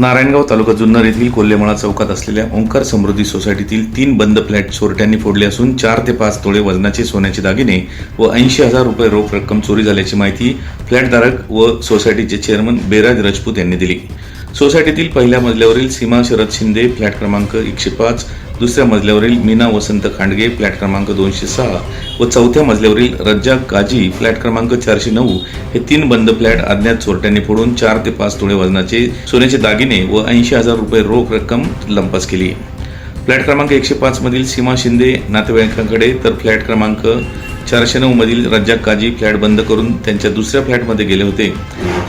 नारायणगाव तालुका जुन्नर येथील कोल्हेमळा चौकात असलेल्या ओंकार समृद्धी सोसायटीतील तीन बंद फ्लॅट चोरट्यांनी फोडले असून चार ते पाच तोळे वजनाचे सोन्याचे दागिने व ऐंशी हजार रुपये रोख रक्कम चोरी झाल्याची माहिती फ्लॅटधारक व सोसायटीचे चेअरमन बेराज राजपूत यांनी दिली. सोसायटीतील पहिल्या मजल्यावरील सीमा शरद शिंदे फ्लॅट क्रमांक एकशे पाच दुसऱ्या मजल्यावरील मीना वसंत खांडगे फ्लॅट क्रमांक दोनशे सहा व चौथ्या मजल्यावरील रज्जाक काजी फ्लॅट क्रमांक चारशे नऊ हे तीन बंद फ्लॅट अज्ञात चोरट्यांनी फोडून चार ते पाच तोळे वजनाचे सोन्याचे दागिने व ऐंशी हजार रुपये रोख रक्कम लंपास केली. फ्लॅट क्रमांक एकशे पाच मधील सीमा शिंदे नातेवाईकांकडे तर फ्लॅट क्रमांक चारशे नऊ मधील रज्जाक काजी फ्लॅट बंद करून त्यांच्या दुसऱ्या फ्लॅटमध्ये गेले होते.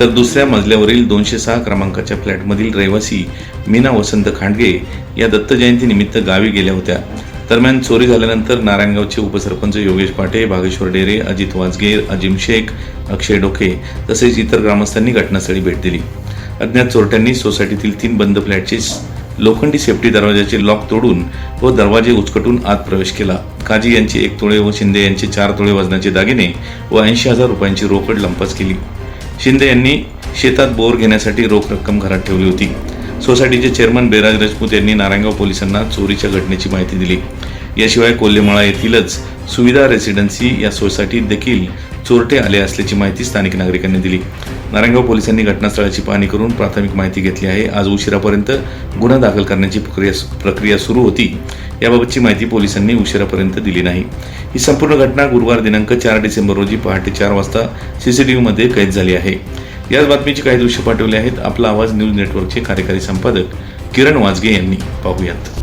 तर दुसऱ्या मजल्यावरील दोनशे सहा क्रमांकाच्या फ्लॅटमधील रहिवासी मीना वसंत खांडगे या दत्त जयंतीनिमित्त गावी गेल्या होत्या. दरम्यान चोरी झाल्यानंतर नारायणगावचे उपसरपंच योगेश पाटे भागेश्वर डेरे अजित वाजगेर अजिम शेख अक्षय डोके तसेच इतर ग्रामस्थांनी घटनास्थळी भेट दिली. अज्ञात चोरट्यांनी सोसायटीतील तीन बंद फ्लॅटचे लोखंडी सेफ्टी दरवाजाचे लॉक तोडून व दरवाजे उचकटून आत प्रवेश केला. काजी यांचे एक तोळे व शिंदे यांचे चार तोळे वजनाचे दागिने व ऐंशी हजार रुपयांची रोकड लंपास केली. शिंदे यांनी शेतात बोर घेण्यासाठी रोख रक्कम घरात ठेवली होती. सोसायटीचे चेअरमन बेराज राजपूत यांनी नारायणगाव पोलिसांना चोरीच्या घटनेची माहिती दिली. याशिवाय कोल्हेमळा येथीलच सुविधा रेसिडेन्सी या सोसायटीत देखील चोरटे आले असल्याची माहिती स्थानिक नागरिकांनी दिली. नारायणगाव पोलिसांनी घटनास्थळाची पाहणी करून प्राथमिक माहिती घेतली आहे. आज उशिरापर्यंत गुन्हा दाखल करण्याची प्रक्रिया प्रक्रिया सुरू होती. याबाबतची माहिती पोलिसांनी उशिरापर्यंत दिली नाही. ही संपूर्ण घटना गुरुवार दिनांक चार डिसेंबर रोजी पहाटे चार वाजता सीसीटीव्हीमध्ये कैद झाली आहे. याच बातमीची काही दृश्य पाठवली आहेत. आपला आवाज न्यूज नेटवर्कचे कार्यकारी संपादक किरण वाजगे यांनी. पाहूयात.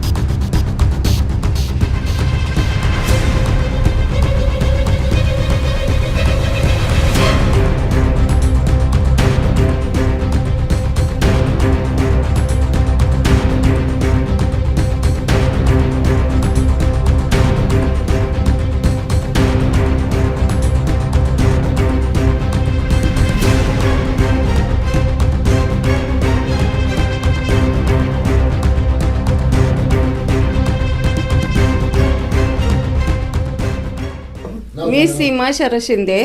मी सीमा शरद शिंदे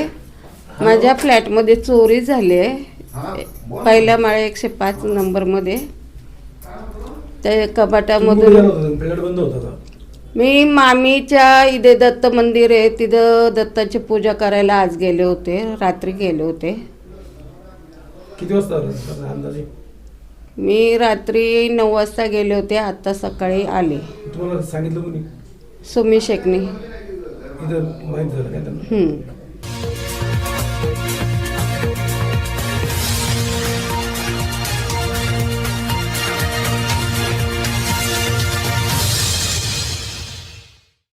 माझ्या फ्लॅटमध्ये चोरी झाली आहे. पहिल्या माळ्या एकशे पाच नंबरमध्ये. त्या कपाटामधून मी मामीच्या इथे दत्त मंदिर आहे. तिथं दत्ताची पूजा करायला आज गेले होते. रात्री गेले होते. किती वाजता अंदाजे? मी रात्री नऊ वाजता गेले होते. आता सकाळी आले. तुम्हाला सांगितलं कोणी? सुमी शेखने. इथं माहीत